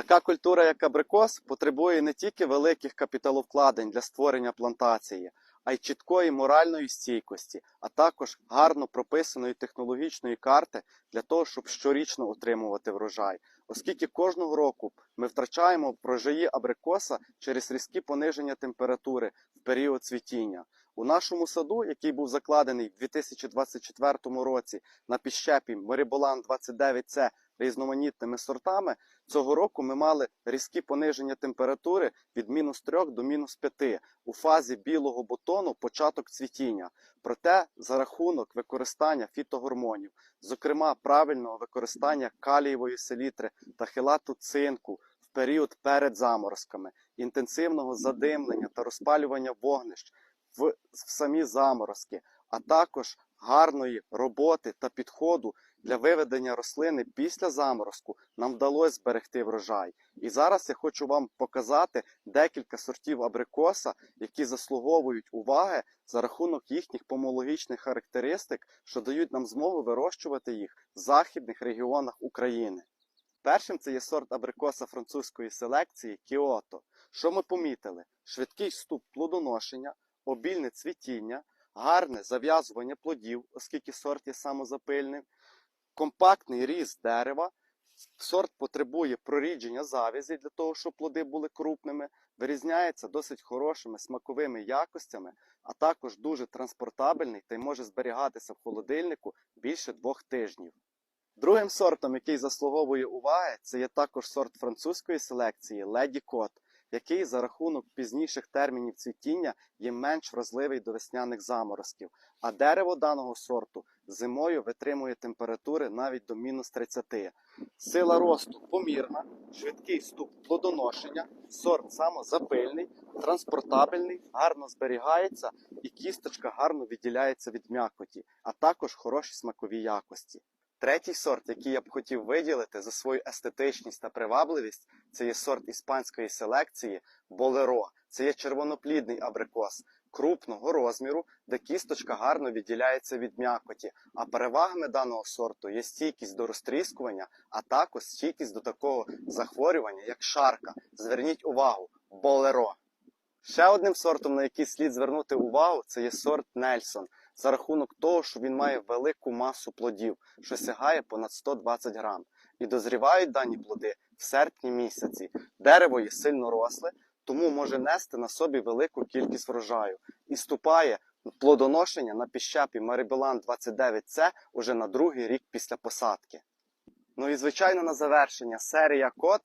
Така культура, як абрикос, потребує не тільки великих капіталовкладень для створення плантації, а й чіткої моральної стійкості, а також гарно прописаної технологічної карти для того, щоб щорічно отримувати врожай. Оскільки кожного року ми втрачаємо врожаї абрикоса через різкі пониження температури в період цвітіння. У нашому саду, який був закладений в 2024 році на піщепі Моріболан 29С різноманітними сортами, цього року ми мали різкі пониження температури від мінус 3 до мінус 5 у фазі білого бутону початок цвітіння. Проте за рахунок використання фітогормонів, зокрема правильного використання калієвої селітри та хилату цинку в період перед заморозками, інтенсивного задимлення та розпалювання вогнищ в, в самі заморозки, а також гарної роботи та підходу для виведення рослини після заморозку нам вдалося зберегти врожай. І зараз я хочу вам показати декілька сортів абрикоса, які заслуговують уваги за рахунок їхніх помологічних характеристик, що дають нам змогу вирощувати їх в західних регіонах України. Першим це є сорт абрикоса французької селекції Кіото. Що ми помітили? Швидкий вступ плодоношення, обільне цвітіння, гарне зав'язування плодів, оскільки сорт є самозапильним, компактний ріст дерева. Сорт потребує прорідження завязі для того, щоб плоди були крупними, вирізняється досить хорошими смаковими якостями, а також дуже транспортабельний та й може зберігатися в холодильнику більше двох тижнів. Другим сортом, який заслуговує уваги, це є також сорт французької селекції Леді Кот, який за рахунок пізніших термінів цвітіння є менш вразливий до весняних заморозків. А дерево даного сорту зимою витримує температури навіть до мінус 30. Сила росту помірна, швидкий вступ плодоношення, сорт самозапильний, транспортабельний, гарно зберігається і кісточка гарно відділяється від м'якоті, а також хороші смакові якості. Третій сорт, який я б хотів виділити за свою естетичність та привабливість, це є сорт іспанської селекції Болеро. Це є червоноплідний абрикос крупного розміру, де кісточка гарно відділяється від м'якоті. А перевагами даного сорту є стійкість до розтріскування, а також стійкість до такого захворювання, як шарка. Зверніть увагу, болеро. Ще одним сортом, на який слід звернути увагу, це є сорт Нельсон. За рахунок того, що він має велику масу плодів, що сягає понад 120 грам. І дозрівають дані плоди в серпні місяці. Дерево є сильно росле, тому може нести на собі велику кількість врожаю і ступає плодоношення на піщапі Марибелан 29С уже на другий рік після посадки. Ну і звичайно на завершення серія код